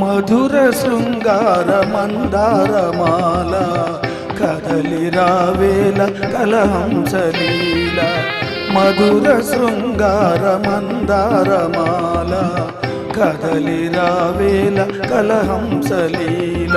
మధుర శృంగార మందారమాల కదలి రావేల కలహంసలీల మధుర శృంగార మందారమాల కదలి రావేల కలహంసలీల.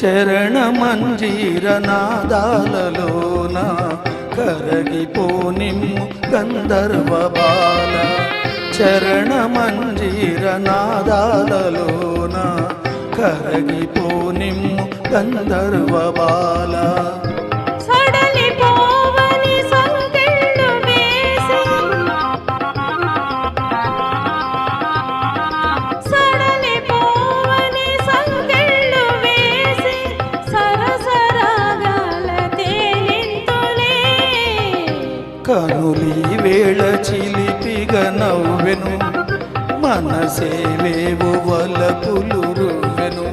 చరణ మంజీరనాదాలలోన కరగిపోనిమ్ము గంధర్వ బాల చరణ మంజీరనాదాలలోన కరగిపోనిమ్ము గంధర్వ బాల కనులి వేళ చిలిపిగా నవ్వెను. మనసేవేవు వలపులు రువెను